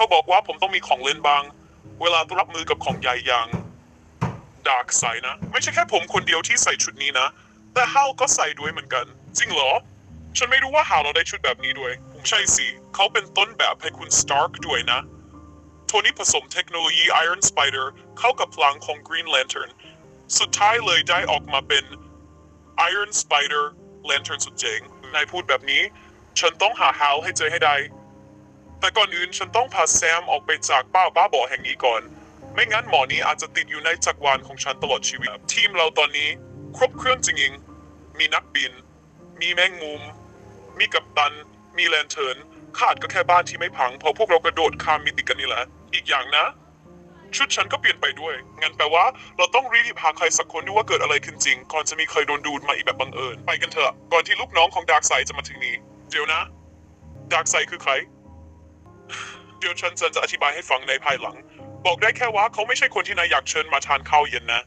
เขาบอกว่าผมต้องมีของเล่นบาง เวลาต้องรับมือกับของใหญ่อย่างดาร์กไซนะ ไม่ใช่แค่ผมคนเดียวที่ใส่ชุดนี้นะ แต่ฮาวก็ใส่ด้วยเหมือนกัน จริงเหรอ ฉันไม่รู้ว่าฮาวเราได้ชุดแบบนี้ด้วย ผมใช่สิ เขาเป็นต้นแบบให้คุณสตาร์กด้วยนะ โทนี่ผสมเทคโนโลยี Iron Spider เข้ากับพลังของ Green Lantern สุดท้ายเลยได้ออกมาเป็น Iron Spider Lantern สุดเจ๋งนายพูดแบบนี้ ฉันต้องหาฮาวให้เจอให้ได้ แต่ก่อนอื่นฉันต้องพาแซมออกไปจากป้าบ้าบอแห่งนี้ก่อน ไม่งั้นหมอนี้อาจจะติดอยู่ในจักรวาลของฉันตลอดชีวิต ทีมเราตอนนี้ ครบเครื่องจริงๆมีนักบิน มีแมงมุม มีกัปตัน มีแลนเทิร์นขาดก็แค่บ้านที่ไม่พังเพราะพวกเรากระโดดข้ามมิติกันนี่แหละ อีกอย่างนะ ชุดฉันก็เปลี่ยนไปด้วย งั้นแปลว่าเราต้องรีบหาใครสักคนดูว่าเกิดอะไรขึ้นจริง ก่อนจะมีใครโดนดูดมาอีกแบบบังเอิญ ไปกันเถอะ ก่อนที่ลูกน้องของดาร์กไซจะมาถึงนี้ เดี๋ยวนะ ดาร์กไซคือใคร เดี๋ยวฉันจะอธิบายให้ฟังในภายหลัง บอกได้แค่ว่าเขาไม่ใช่คนที่นายอยากเชิญมาทานข้าวเย็นนะ